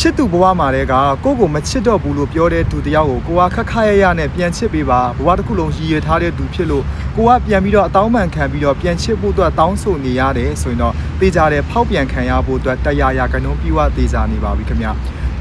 ချစ်သူဘဝမှာတည်းကကိုယ့်ကိုမချစ်တော့ဘူးလို့ပြောတဲ့သူတယောက်ကိုကိုကခက်ခက်ရရနဲ့ပြန်ချစ်ပေးပါဘဝတစ်ခုလုံးရည်ရည်ထားတဲ့သူဖြစ်လို့ကိုကပြန်ပြီးတော့အတောင်းပန်ခံပြီးတော့ပြန်ချစ်ဖို့အတွက်တောင်းဆိုနေရတယ်ဆိုရင်တော့တေးကြတဲ့ဖောက်ပြန်ခံရဖို့အတွက်တရားရာကနှုန်းပြီးဝတေးကြနေပါပြီခင်ဗျာ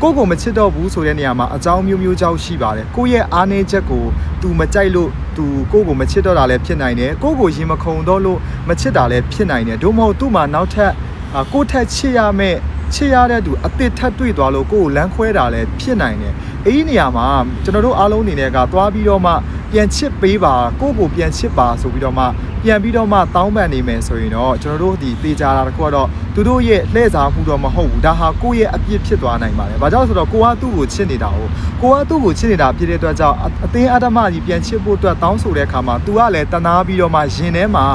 ကိုယ့်ကိုမချစ်တော့ဘူးဆိုတဲ့နေရာမှာအကြောင်းမျိုးမျိုးကြောင့်ရှိပါတယ်ကိုယ့်ရဲ့အားနည်းချက်ကို तू မကြိုက်လို့ तू ကိုယ့်ကိုမချစ်တော့တာလည်းဖြစ်နိုင်တယ်ကိုယ့်ကိုရင်မခုန်တော့လို့မချစ်တာလည်းဖြစ်နိုင်တယ်တို့မဟုတ်သူ့မှာနောက်ထပ်အာကိုယ့်ထက်ချစ်ရမယ့် ချစ်ရတဲ့သူအစ်စ်ထပ်တွေ့သွားလို့ကိုယ့်ကိုလမ်းခွဲတာလည်းဖြစ်နိုင်တယ်အဲ့ဒီနေရာမှာကျွန်တော်တို့အားလုံးအနေနဲ့ကသွားပြီးတော့မှပြန်ချစ်ပေးပါကိုယ့်ကိုပြန်ချစ်ပါဆိုပြီးတော့မှပြန်ပြီးတော့မှတောင်းပန်နေမယ်ဆိုရင်တော့ကျွန်တော်တို့ဒီတေချာတာတခုကတော့သူတို့ရဲ့လှည့်စားမှုတော့မဟုတ်ဘူးဒါဟာကိုယ့်ရဲ့အပြစ်ဖြစ်သွားနိုင်ပါတယ်ဘာကြောင့်လဲဆိုတော့ကိုကသူ့ကိုချစ်နေတာကိုကိုကသူ့ကိုချစ်နေတာဖြစ်တဲ့အတွက်ကြောင့်အအသင်းအဓမ္မကြီးပြန်ချစ်ဖို့အတွက်တောင်းဆိုတဲ့အခါမှာ तू ကလည်းတနာပြီးတော့မှရင်ထဲမှာ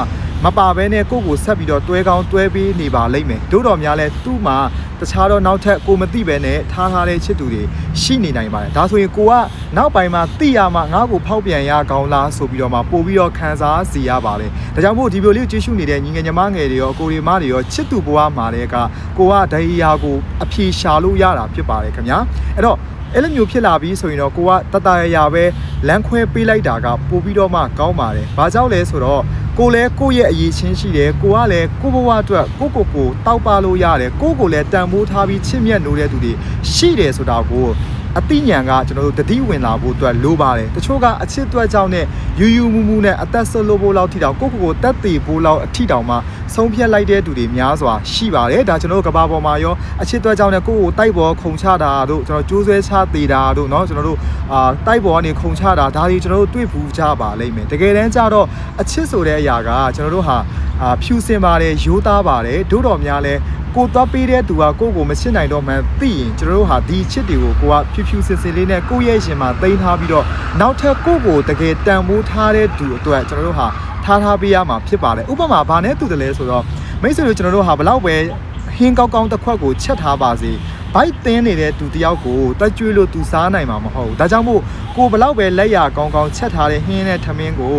မပါဘဲနဲ့ကိုယ့်ကိုဆက်ပြီးတော့တွဲကောင်းတွဲပေးနေပါလိမ့်မယ်တို့တော်များလဲသူ့မှာတခြားတော့နောက်ထပ်ကိုမသိဘဲနဲ့ထားထားတဲ့ချစ်သူတွေရှိနေနိုင်ပါတယ်ဒါဆိုရင်ကိုကနောက်ပိုင်းမှာသိရမှငါ့ကိုဖောက်ပြန်ရကောင်းလားဆိုပြီးတော့မှပို့ပြီးတော့ခံစားစီရပါတယ်ဒါကြောင့်မို့ဒီဗီဒီယိုလေးကိုကြည့်ရှုနေတဲ့ညီငယ်ညီမငယ်တွေရောအကိုတွေမတွေရောချစ်သူဘဝမှာတဲ့ကကိုကဒိုင်ယာကိုအဖြေရှာလို့ရတာဖြစ်ပါတယ်ခင်ဗျာအဲ့တော့အဲ့လိုမျိုးဖြစ်လာပြီဆိုရင်တော့ကိုကတတရရပဲလမ်းခွဲပေးလိုက်တာကပို့ပြီးတော့မှကောင်းပါတယ်။ဘာကြောင့်လဲဆိုတော့ ကိုလည်းကိုယ့်ရဲ့အရေးချင်းရှိတယ်။ကိုကလည်းကိုယ့်ဘဝအတွက်ကိုကိုကိုတောက်ပလို့ရတယ်။ကိုကိုလည်းတန်ဖိုးထားပြီးချစ်မြတ်နိုးတဲ့သူတွေရှိတယ်ဆိုတာကို အသိဉာဏ်ကကျွန်တော်တို့တတိဝင်လာဖို့အတွက်လိုပါတယ်တချို့ကအချစ်အတွက်ကြောင့်နဲ့ယူယူမူမူနဲ့အသက်ဆွလို့ဖို့လောက်ထိတောင်ကိုကိုကိုတက်သေးဖို့လောက်အထိတောင်မှဆုံးဖြတ်လိုက်တဲ့သူတွေများစွာရှိပါတယ်ဒါကျွန်တော်တို့ကဘာပေါ်မှာရောအချစ်အတွက်ကြောင့်နဲ့ကိုကိုတိုက်ပေါ်ခုံချတာတို့ကျွန်တော်ကြိုးဆွဲချသေးတာတို့เนาะကျွန်တော်တို့အာတိုက်ပေါ်ကနေခုံချတာဒါတွေကျွန်တော်တို့တွေ့ဘူးကြပါလိမ့်မယ်တကယ်တမ်းကျတော့အချစ်ဆိုတဲ့အရာကကျွန်တော်တို့ဟာအာဖြူစင်ပါတယ်ရိုးသားပါတယ်ဒို့တော်များလဲ ကိုသွားပေးတဲ့သူကကိုကိုမချစ်နိုင်တော့မှန်းသိရင်ကျွန်တော်တို့ဟာဒီချစ်တွေကိုကိုကဖြူဖြူစင်စင်လေးနဲ့ကိုရဲ့ရှင်မှာတိန်းထားပြီးတော့နောက်ထပ်ကိုကိုတကယ်တန်ဖိုးထားတဲ့သူအတွက်ကျွန်တော်တို့ဟာထားထားပေးရမှာဖြစ်ပါတယ်ဥပမာဘာနဲ့တူတယ်လဲဆိုတော့မိတ်ဆွေတို့ကျွန်တော်တို့ဟာဘလောက်ပဲဟင်းကောက်ကောက်တစ်ခွက်ကိုချက်ထားပါစေ ဘိုက်တင်းနေတဲ့သူတယောက်ကိုတက်ကျွေးလို့သူစားနိုင်မှာမဟုတ်ဘူးဒါကြောင့်မို့ကိုဘလောက်ပဲလက်ရကောင်းကောင်းချက်ထားတဲ့ဟင်းနဲ့ထမင်းကို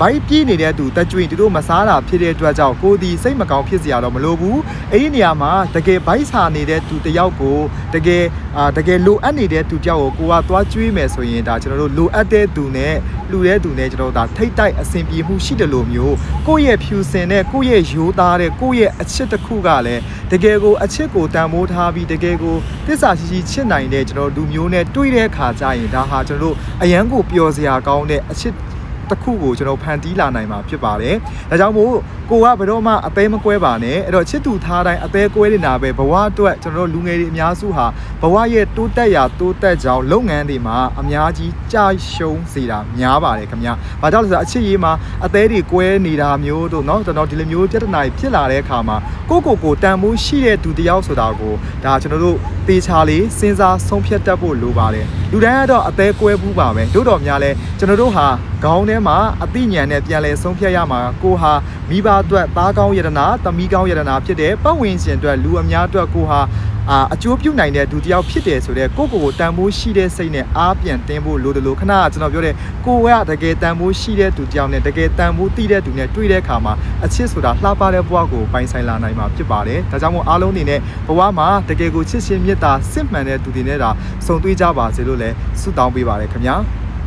ဘိုက်ပြေးနေတဲ့သူတက်ကျွေးသူတို့မစားတာဖြစ်တဲ့အတွက်ကြောင့်ကိုဒီစိတ်မကောင်းဖြစ်စရာတော့မလိုဘူးအဲ့ဒီနေရာမှာတကယ်ဘိုက်စာနေတဲ့သူတယောက်ကိုတကယ်အာတကယ်လိုအပ်နေတဲ့သူတယောက်ကိုကိုကသွားကျွေးမယ်ဆိုရင်ဒါကျွန်တော်တို့လိုအပ်တဲ့သူနဲ့လူတဲ့သူနဲ့ကျွန်တော်တို့ဒါထိတ်တိုက်အဆင်ပြေမှုရှိတယ်လို့မျိုးကိုယ့်ရဲ့ဖြူစင်တဲ့ကိုယ့်ရဲ့ရိုးသားတဲ့ကိုယ့်ရဲ့အချစ်တစ်ခုကလည်းတကယ်ကိုအချစ်ကိုတန်ဖိုးထားပြီးတကယ်ကိုတစ္ဆာရှိရှိချစ်နိုင်တဲ့ကျွန်တော်တို့လူမျိုးနဲ့တွေ့တဲ့အခါကျရင်ဒါဟာကျွန်တော်တို့အရန်ကိုပျော်စရာကောင်းတဲ့အချစ် တစ်ခုကိုကျွန်တော်ဖန်တီးလာနိုင်မှာဖြစ်ပါတယ်။ဒါကြောင့်မို့ကိုကဘယ်တော့မှအသေးမကွဲပါနဲ့အဲ့တော့ချစ်သူထားတိုင်းအသေးကွဲနေတာပဲဘဝအတွက်ကျွန်တော်တို့လူငယ်တွေအများစုဟာဘဝရဲ့တိုးတက်ရာတိုးတက်ကြောင်းလုပ်ငန်းတွေမှာအများကြီးကြာရှုံးစေတာများပါတယ်ခင်ဗျာ။ဘာကြောင့်လဲဆိုတော့အချစ်ရေးမှာအသေးတွေကွဲနေတာမျိုးတို့เนาะကျွန်တော်ဒီလိုမျိုးပြဿနာတွေဖြစ်လာတဲ့အခါမှာကိုကိုကိုတန်မိုးရှိတဲ့သူတယောက်ဆိုတာကိုဒါကျွန်တော်တို့တေချာလေးစဉ်းစားဆုံးဖြတ်တတ်ဖို့လိုပါတယ်။လူတိုင်းကတော့အသေးကွဲဘူးပါပဲ။တို့တော်များလဲကျွန်တော်တို့ဟာခေါင်းထဲ မှာအသိဉာဏ်နဲ့ပြန်လဲဆုံးဖြတ်ရမှာကိုဟာမိဘအတွက်သားကောင်းယတနာသမီးကောင်းယတနာဖြစ်တဲ့ပတ်ဝန်းကျင်အတွက်လူအများအတွက်ကိုဟာအာအကျိုးပြုနိုင်တဲ့ဒုတိယဖြစ်တယ်ဆိုတော့ကိုကိုကိုတန်ဖိုးရှိတဲ့စိတ်နဲ့အားပြန်တင်းဖို့လိုတယ်လို့ခဏကကျွန်တော်ပြောတဲ့ကိုကတကယ်တန်ဖိုးရှိတဲ့သူတယောက်နဲ့တကယ်တန်ဖိုးသိတဲ့သူနဲ့တွေ့တဲ့အခါမှာအချစ်ဆိုတာလှပတဲ့ဘဝကိုပိုင်ဆိုင်လာနိုင်မှာဖြစ်ပါတယ်ဒါကြောင့်မို့အားလုံးအနေနဲ့ဘဝမှာတကယ်ကိုချစ်ချင်းမေတ္တာစစ်မှန်တဲ့သူတွေနဲ့ဒါစုံတွေ့ကြပါစေလို့လည်းဆုတောင်းပေးပါတယ်ခင်ဗျာ